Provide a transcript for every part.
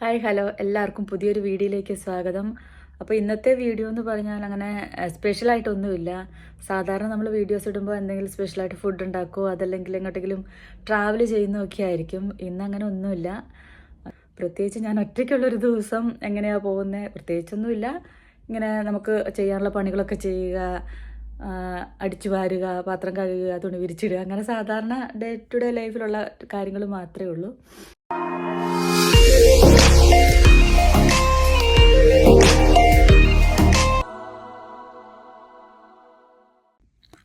Hi hello. എല്ലാവർക്കും പുതിയൊരു വീഡിയോയിലേക്ക് സ്വാഗതം. അപ്പോൾ ഇന്നത്തെ വീഡിയോ എന്ന് പറഞ്ഞാൽ അങ്ങനെ സ്പെഷ്യലായിട്ടൊന്നുമില്ല സാധാരണ നമ്മൾ വീഡിയോസ് ഇടുമ്പോൾ എന്തെങ്കിലും സ്പെഷ്യലായിട്ട് ഫുഡ് ഉണ്ടാക്കുമോ അതല്ലെങ്കിൽ എങ്ങോട്ടെങ്കിലും ട്രാവൽ ചെയ്യുന്നതൊക്കെ ആയിരിക്കും. ഇന്ന് അങ്ങനെ ഒന്നുമില്ല. പ്രത്യേകിച്ച് ഞാൻ ഒറ്റയ്ക്കുള്ളൊരു ദിവസം എങ്ങനെയാണ് പോകുന്നത് പ്രത്യേകിച്ചൊന്നുമില്ല. ഇങ്ങനെ നമുക്ക് ചെയ്യാനുള്ള പണികളൊക്കെ ചെയ്യുക അടിച്ചു വാരുക പാത്രം കഴുകുക തുണി വിരിച്ചിടുക അങ്ങനെ സാധാരണ ഡേ ടു ഡേ ലൈഫിലുള്ള കാര്യങ്ങൾ മാത്രമേ ഉള്ളൂ.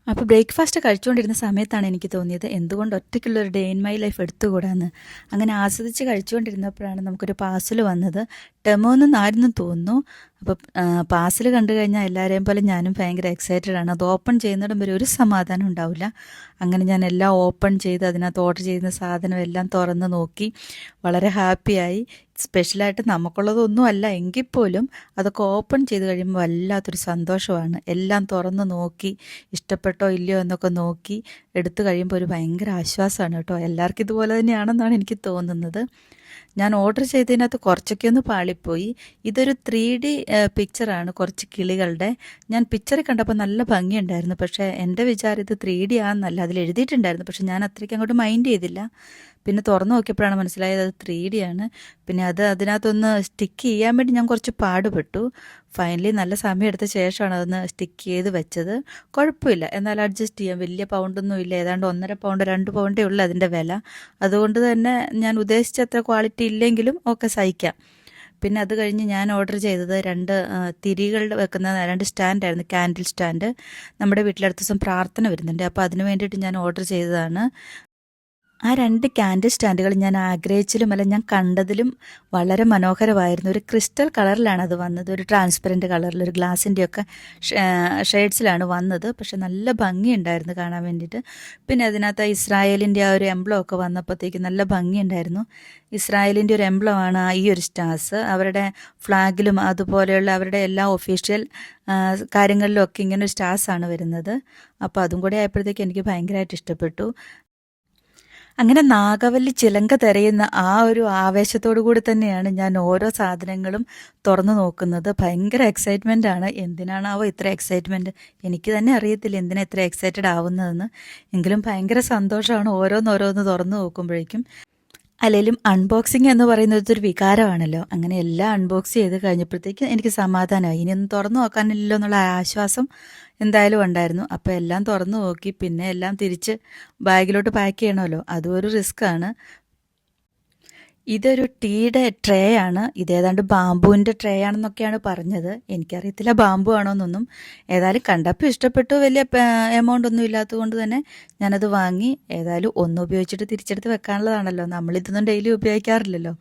അപ്പോൾ ബ്രേക്ക്ഫാസ്റ്റ് കഴിച്ചുകൊണ്ടിരുന്ന സമയത്താണ് എനിക്ക് തോന്നിയത് എന്തുകൊണ്ട് ഒറ്റയ്ക്കുള്ള ഒരു ഡേ ഇൻ മൈ ലൈഫ് എടുത്തുകൂടാന്ന്. അങ്ങനെ ആസ്വദിച്ച് കഴിച്ചുകൊണ്ടിരുന്നപ്പോഴാണ് നമുക്കൊരു പാഴ്സൽ വന്നത്. ടെമോന്നായിരുന്നു തോന്നുന്നു. അപ്പോൾ പാസിൽ കണ്ടു കഴിഞ്ഞാൽ എല്ലാവരെയും പോലെ ഞാനും ഭയങ്കര എക്സൈറ്റഡ് ആണ്. അത് ഓപ്പൺ ചെയ്യുന്നിടം വരെ ഒരു സമാധാനം ഉണ്ടാവില്ല. അങ്ങനെ ഞാൻ എല്ലാം ഓപ്പൺ ചെയ്ത് അതിനകത്ത് ഓർഡർ ചെയ്യുന്ന സാധനം എല്ലാം തുറന്ന് നോക്കി വളരെ ഹാപ്പിയായി സ്പെഷ്യലായിട്ട് നമുക്കുള്ളതൊന്നും അല്ല എങ്കിൽ പോലും അതൊക്കെ ഓപ്പൺ ചെയ്ത് കഴിയുമ്പോൾ വല്ലാത്തൊരു സന്തോഷമാണ്. എല്ലാം തുറന്ന് നോക്കി ഇഷ്ടപ്പെട്ടോ ഇല്ലയോ എന്നൊക്കെ നോക്കി എടുത്തു കഴിയുമ്പോൾ ഒരു ഭയങ്കര ആശ്വാസമാണ് കേട്ടോ. എല്ലാവർക്കും ഇതുപോലെ തന്നെയാണെന്നാണ് എനിക്ക് തോന്നുന്നത്. ഞാൻ ഓർഡർ ചെയ്തതിനകത്ത് കുറച്ചൊക്കെ ഒന്ന് പാളിപ്പോയി. ഇതൊരു ത്രീ ഡി പിക്ചറാണ് കുറച്ച് കിളികളുടെ. ഞാൻ പിക്ചർ കണ്ടപ്പോൾ നല്ല ഭംഗിയുണ്ടായിരുന്നു. പക്ഷേ എന്റെ വിചാരം ഇത് ത്രീ ഡി ആണെന്നല്ല. അതിൽ എഴുതിയിട്ടുണ്ടായിരുന്നു. പക്ഷേ ഞാൻ അത്രയ്ക്ക് അങ്ങോട്ട് മൈൻഡ് ചെയ്തില്ല. പിന്നെ തുറന്നു നോക്കിയപ്പോഴാണ് മനസ്സിലായത് അത് ത്രീ ഡി ആണ്. പിന്നെ അത് അതിനകത്തൊന്ന് സ്റ്റിക്ക് ചെയ്യാൻ വേണ്ടി ഞാൻ കുറച്ച് പാടുപെട്ടു. ഫൈനലി നല്ല സമയം എടുത്ത ശേഷമാണ് അതൊന്ന് സ്റ്റിക്ക് ചെയ്ത് വെച്ചത്. കുഴപ്പമില്ല. എന്നാൽ അഡ്ജസ്റ്റ് ചെയ്യാം. വലിയ പൗണ്ടൊന്നും ഇല്ല. ഏതാണ്ട് ഒന്നര പൗണ്ട് രണ്ട് പൗണ്ടേ ഉള്ളൂ അതിന്റെ വില. അതുകൊണ്ട് തന്നെ ഞാൻ ഉദ്ദേശിച്ച അത്ര ക്വാളിറ്റി ഇല്ലെങ്കിലും ഒക്കെ സഹിക്കാം. പിന്നെ അത് കഴിഞ്ഞ് ഞാൻ ഓർഡർ ചെയ്തത് രണ്ട് തിരികൾ വെക്കുന്ന രണ്ട് സ്റ്റാൻഡായിരുന്നു ക്യാൻഡിൽ സ്റ്റാൻഡ് നമ്മുടെ വീട്ടിലടുത്ത ദിവസം പ്രാർത്ഥന വരുന്നുണ്ട്. അപ്പോൾ അതിന് വേണ്ടിയിട്ട് ഞാൻ ഓർഡർ ചെയ്തതാണ്. ആ രണ്ട് ക്യാൻഡിൽ സ്റ്റാൻഡുകൾ ഞാൻ ആഗ്രഹിച്ചതിലും അല്ല ഞാൻ കണ്ടതിലും വളരെ മനോഹരമായിരുന്നു. ഒരു ക്രിസ്റ്റൽ കളറിലാണ് അത് വന്നത്. ഒരു ട്രാൻസ്പെറന്റ് കളറിൽ ഒരു ഗ്ലാസിന്റെയൊക്കെ ഷെയ്ഡ്സിലാണ് വന്നത്. പക്ഷെ നല്ല ഭംഗിയുണ്ടായിരുന്നു കാണാൻ വേണ്ടിയിട്ട്. പിന്നെ അതിനകത്ത് ഇസ്രായേലിന്റെ ആ ഒരു എംബ്ലം ഒക്കെ വന്നപ്പോഴത്തേക്ക് നല്ല ഭംഗിയുണ്ടായിരുന്നു. ഇസ്രായേലിന്റെ ഒരു എംബ്ലമാണ് ഈ ഒരു സ്റ്റാർസ് അവരുടെ ഫ്ലാഗിലും അതുപോലെയുള്ള അവരുടെ എല്ലാ ഒഫീഷ്യൽ കാര്യങ്ങളിലും ഒക്കെ ഇങ്ങനെ ഒരു ആണ് വരുന്നത്. അപ്പോൾ അതും കൂടി ആയപ്പോഴത്തേക്ക് എനിക്ക് ഭയങ്കരമായിട്ട് ഇഷ്ടപ്പെട്ടു. അങ്ങനെ നാഗവല്ലി ചിലങ്ക തിരയുന്ന ആ ഒരു ആവേശത്തോടു കൂടി തന്നെയാണ് ഞാൻ ഓരോ സാധനങ്ങളും തുറന്നു നോക്കുന്നത്. ഭയങ്കര എക്സൈറ്റ്മെന്റ് ആണ്. എന്തിനാണാവോ ഇത്ര എക്സൈറ്റ്മെന്റ് എനിക്ക് തന്നെ അറിയത്തില്ല എന്തിനാ ഇത്ര എക്സൈറ്റഡ് ആവുന്നതെന്ന്. എങ്കിലും ഭയങ്കര സന്തോഷമാണ് ഓരോന്നോരോന്ന് തുറന്നു നോക്കുമ്പോഴേക്കും. അല്ലെങ്കിലും അൺബോക്സിങ് എന്ന് പറയുന്നത് ഒരു വികാരമാണല്ലോ. അങ്ങനെ എല്ലാം അൺബോക്സ് ചെയ്ത് കഴിഞ്ഞപ്പോഴത്തേക്കും എനിക്ക് സമാധാനമായി. ഇനിയൊന്നും തുറന്നു നോക്കാനില്ലല്ലോ എന്നുള്ള ആശ്വാസം എന്തായാലും ഉണ്ടായിരുന്നു. അപ്പോൾ എല്ലാം തുറന്നു നോക്കി പിന്നെ എല്ലാം തിരിച്ച് ബാഗിലോട്ട് പാക്ക് ചെയ്യണമല്ലോ. അതും ഒരു റിസ്ക് ആണ്. ഇതൊരു ടീയുടെ ട്രേ ആണ് ഇതേതാണ്ട് ബാമ്പുവിന്റെ ട്രേ ആണെന്നൊക്കെയാണ് പറഞ്ഞത്. എനിക്കറിയത്തില്ല ബാമ്പു ആണോന്നൊന്നും ഏതായാലും കണ്ടപ്പോൾ ഇഷ്ടപ്പെട്ടു. വലിയ എമൗണ്ട് ഒന്നും ഇല്ലാത്തത് കൊണ്ട് തന്നെ ഞാനത് വാങ്ങി. ഏതായാലും ഒന്ന് ഉപയോഗിച്ചിട്ട് തിരിച്ചെടുത്ത് വെക്കാനുള്ളതാണല്ലോ. നമ്മളിതൊന്നും ഡെയിലി ഉപയോഗിക്കാറില്ലല്ലോ.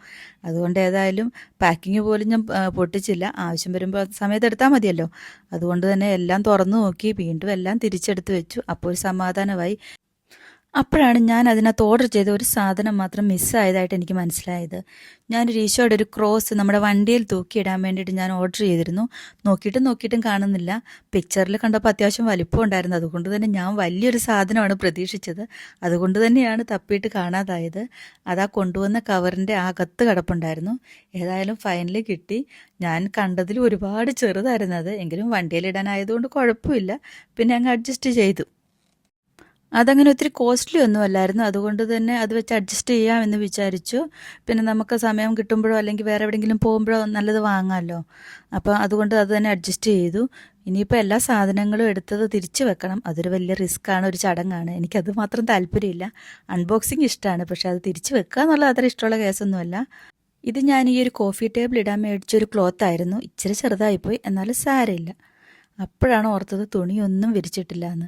അതുകൊണ്ട് ഏതായാലും പാക്കിങ് പോലും ഞാൻ പൊട്ടിച്ചില്ല. ആവശ്യം വരുമ്പോൾ സമയത്ത് എടുത്താൽ മതിയല്ലോ. അതുകൊണ്ട് തന്നെ എല്ലാം തുറന്നു നോക്കി. വീണ്ടും എല്ലാം തിരിച്ചെടുത്ത് വെച്ചു. അപ്പോൾ ഒരു സമാധാനമായി. അപ്പോഴാണ് ഞാൻ അതിനകത്ത് ഓർഡർ ചെയ്ത ഒരു സാധനം മാത്രം മിസ്സായതായിട്ട് എനിക്ക് മനസ്സിലായത്. ഞാനൊരു ഈശോയുടെ ഒരു ക്രോസ് നമ്മുടെ വണ്ടിയിൽ തൂക്കിയിടാൻ വേണ്ടിയിട്ട് ഞാൻ ഓർഡർ ചെയ്തിരുന്നു. നോക്കിയിട്ടും നോക്കിയിട്ടും കാണുന്നില്ല. പിക്ചറിൽ കണ്ടപ്പോൾ അത്യാവശ്യം വലിപ്പം ഉണ്ടായിരുന്നു. അതുകൊണ്ട് തന്നെ ഞാൻ വലിയൊരു സാധനമാണ് പ്രതീക്ഷിച്ചത്. അതുകൊണ്ട് തന്നെയാണ് തപ്പിയിട്ട് കാണാതായത്. ആ കൊണ്ടുവന്ന കവറിന്റെ അകത്ത് കിടപ്പുണ്ടായിരുന്നു. ഏതായാലും ഫൈനലി കിട്ടി. ഞാൻ കണ്ടതിൽ ഒരുപാട് ചെറുതായിരുന്നു അത്. എങ്കിലും വണ്ടിയിലിടാനായതുകൊണ്ട് കുഴപ്പമില്ല. പിന്നെ അങ്ങ് അഡ്ജസ്റ്റ് ചെയ്തു. അതങ്ങനെ ഒത്തിരി കോസ്റ്റ്ലി ഒന്നും അല്ലായിരുന്നു അതുകൊണ്ട് തന്നെ അത് വെച്ച് അഡ്ജസ്റ്റ് ചെയ്യാം എന്ന് വിചാരിച്ചു. പിന്നെ നമുക്ക് സമയം കിട്ടുമ്പോഴോ അല്ലെങ്കിൽ വേറെ എവിടെയെങ്കിലും പോകുമ്പോഴോ നല്ലത് വാങ്ങാമല്ലോ അപ്പോൾ അതുകൊണ്ട് അത് തന്നെ അഡ്ജസ്റ്റ് ചെയ്തു. ഇനിയിപ്പോൾ എല്ലാ സാധനങ്ങളും എടുത്തത് തിരിച്ചു വെക്കണം. അതൊരു വലിയ റിസ്ക്കാണ് ഒരു ചടങ്ങാണ്. എനിക്കത് മാത്രം താല്പര്യമില്ല. അൺബോക്സിങ് ഇഷ്ടമാണ്. പക്ഷേ അത് തിരിച്ചു വെക്കുക എന്നുള്ളത് അത്ര ഇഷ്ടമുള്ള കേസൊന്നുമല്ല. ഇത് ഞാൻ ഈ ഒരു കോഫി ടേബിൾ ഇടാൻ മേടിച്ചൊരു ക്ലോത്ത് ആയിരുന്നു. ഇച്ചിരി ചെറുതായിപ്പോയി. എന്നാലും സാരമില്ല. അപ്പോഴാണ് ഓർത്തത് തുണിയൊന്നും വിരിച്ചിട്ടില്ല എന്ന്.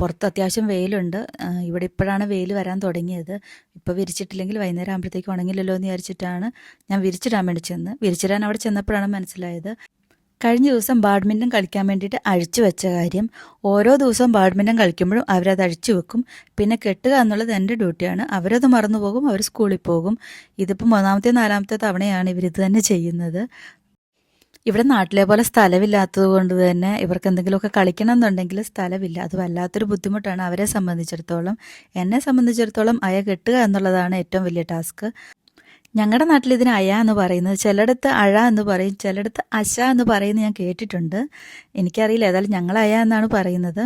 പുറത്ത് അത്യാവശ്യം വെയിലുണ്ട്. ഇവിടെ ഇപ്പോഴാണ് വെയിൽ വരാൻ തുടങ്ങിയത്. ഇപ്പോൾ വിരിച്ചിട്ടില്ലെങ്കിൽ വൈകുന്നേരം ആകുമ്പോഴത്തേക്ക് ഉണങ്ങില്ലല്ലോ എന്ന് വിചാരിച്ചിട്ടാണ് ഞാൻ വിരിച്ചിടാൻ വേണ്ടി ചെന്ന്. വിരിച്ചിടാൻ അവിടെ ചെന്നപ്പോഴാണ് മനസ്സിലായത്. കഴിഞ്ഞ ദിവസം ബാഡ്മിന്റൺ കളിക്കാൻ വേണ്ടിയിട്ട് അഴിച്ചു വെച്ച കാര്യം. ഓരോ ദിവസവും ബാഡ്മിന്റൺ കളിക്കുമ്പോഴും അവരത് അഴിച്ചു വെക്കും. പിന്നെ കെട്ടുക എന്നുള്ളത് എന്റെ ഡ്യൂട്ടിയാണ്. അവരത് മറന്നു പോകും അവർ സ്കൂളിൽ പോകും. ഇതിപ്പോൾ മൂന്നാമത്തെ നാലാമത്തെ തവണയാണ് ഇവരിത് തന്നെ ചെയ്യുന്നത്. ഇവിടെ നാട്ടിലെ പോലെ സ്ഥലമില്ലാത്തത് കൊണ്ട് തന്നെ ഇവർക്ക് എന്തെങ്കിലുമൊക്കെ കളിക്കണം എന്നുണ്ടെങ്കിൽ സ്ഥലമില്ല. അത് വല്ലാത്തൊരു ബുദ്ധിമുട്ടാണ് അവരെ സംബന്ധിച്ചിടത്തോളം. എന്നെ സംബന്ധിച്ചിടത്തോളം അയ കെട്ടുക എന്നുള്ളതാണ് ഏറ്റവും വലിയ ടാസ്ക്. ഞങ്ങളുടെ നാട്ടിൽ ഇതിന് അയ എന്ന് പറയുന്നത് ചിലയിടത്ത് അഴ എന്ന് പറയും ചിലയിടത്ത് അശ എന്ന് പറയുന്നത് ഞാൻ കേട്ടിട്ടുണ്ട്. എനിക്കറിയില്ല ഏതായാലും ഞങ്ങൾ അയ എന്നാണ് പറയുന്നത്.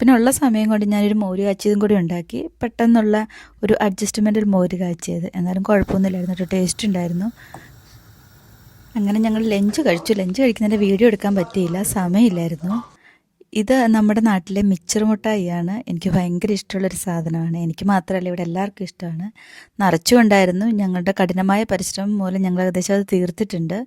പിന്നെ ഉള്ള സമയം കൊണ്ട് ഞാനൊരു മോര് കാച്ചിയതും കൂടി ഉണ്ടാക്കി. പെട്ടെന്നുള്ള ഒരു അഡ്ജസ്റ്റ്മെന്റ് ഒരു മോര് കാച്ചിയത്. എന്നാലും കുഴപ്പമൊന്നുമില്ലായിരുന്നു. കേട്ടോ ടേസ്റ്റ് ഉണ്ടായിരുന്നു. അങ്ങനെ ഞങ്ങൾ ലഞ്ച് കഴിച്ചു. ലഞ്ച് കഴിക്കുന്നതിന്റെ വീഡിയോ എടുക്കാൻ പറ്റിയില്ല. സമയമില്ലായിരുന്നു. ഇത് നമ്മുടെ നാട്ടിലെ മിച്ചർ മുട്ടായിയാണ്. എനിക്ക് ഭയങ്കര ഇഷ്ടമുള്ളൊരു സാധനമാണ്. എനിക്ക് മാത്രമല്ല ഇവിടെ എല്ലാവർക്കും ഇഷ്ടമാണ്. നിറച്ചുകൊണ്ടായിരുന്നു ഞങ്ങളുടെ കഠിനമായ പരിശ്രമം മൂലം ഞങ്ങൾ ഏകദേശം അത് തീർത്തിട്ടുണ്ട്.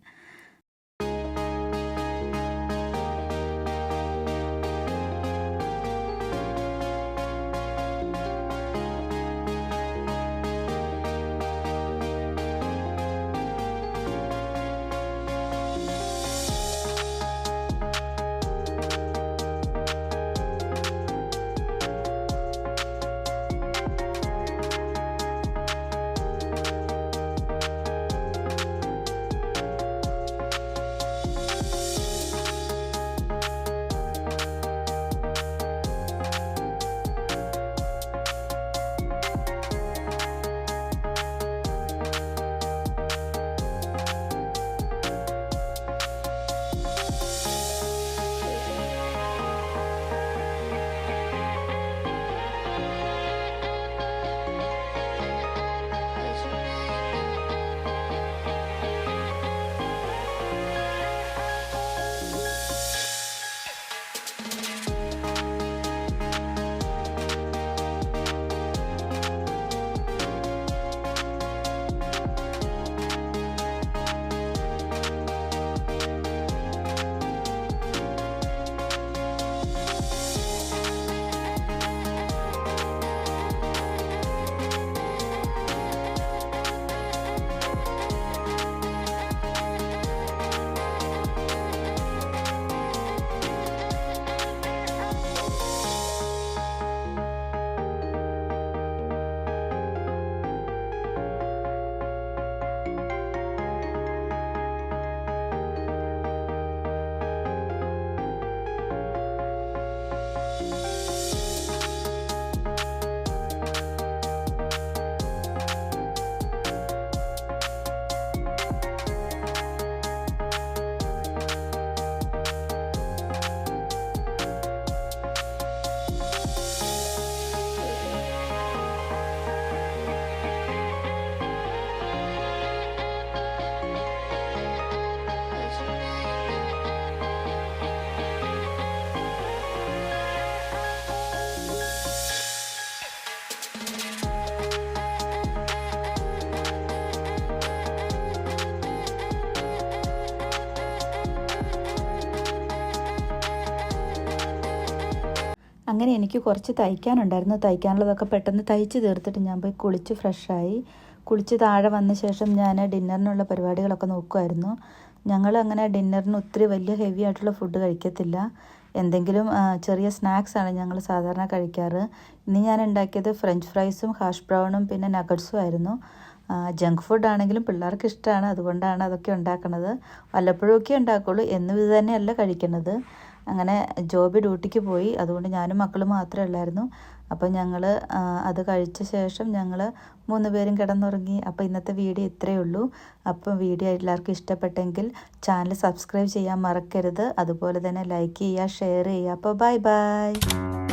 അങ്ങനെ എനിക്ക് കുറച്ച് തയ്ക്കാനുണ്ടായിരുന്നു. തയ്ക്കാനുള്ളതൊക്കെ പെട്ടെന്ന് തയ്ച്ച് തീർത്തിട്ട് ഞാൻ പോയി കുളിച്ച് ഫ്രഷായി. കുളിച്ച് താഴെ വന്ന ശേഷം ഞാൻ ഡിന്നറിനുള്ള പരിപാടികളൊക്കെ നോക്കുമായിരുന്നു ഞങ്ങൾ അങ്ങനെ ഡിന്നറിന് ഒത്തിരി വലിയ ഹെവി ആയിട്ടുള്ള ഫുഡ് കഴിക്കത്തില്ല. എന്തെങ്കിലും ചെറിയ സ്നാക്സ് ആണ് ഞങ്ങൾ സാധാരണ കഴിക്കാറ്. ഇന്ന് ഞാൻ ഉണ്ടാക്കിയത് ഫ്രഞ്ച് ഫ്രൈസും ഹാഷ് ബ്രൗണും പിന്നെ നഗറ്റ്സും ആയിരുന്നു. ജങ്ക് ഫുഡ് ആണെങ്കിലും പിള്ളേർക്ക് ഇഷ്ടമാണ് അതുകൊണ്ടാണ് അതൊക്കെ ഉണ്ടാക്കുന്നത് വല്ലപ്പോഴൊക്കെ ഉണ്ടാക്കുള്ളൂ. എന്നും ഇത് തന്നെയല്ല കഴിക്കുന്നത് അങ്ങനെ ജോബി ഡ്യൂട്ടിക്ക് പോയി. അതുകൊണ്ട് ഞാനും മക്കളും മാത്രമേ ഉള്ളായിരുന്നു. അപ്പോൾ ഞങ്ങൾ അത് കഴിച്ച ശേഷം ഞങ്ങൾ മൂന്ന് പേരും കിടന്നുറങ്ങി. അപ്പോൾ ഇന്നത്തെ വീഡിയോ ഇത്രയേ ഉള്ളൂ. അപ്പോൾ വീഡിയോ എല്ലാവർക്കും ഇഷ്ടപ്പെട്ടെങ്കിൽ ചാനൽ സബ്സ്ക്രൈബ് ചെയ്യാൻ മറക്കരുത്. അതുപോലെ തന്നെ ലൈക്ക് ചെയ്യുക ഷെയർ ചെയ്യുക. അപ്പോൾ ബൈ ബൈ.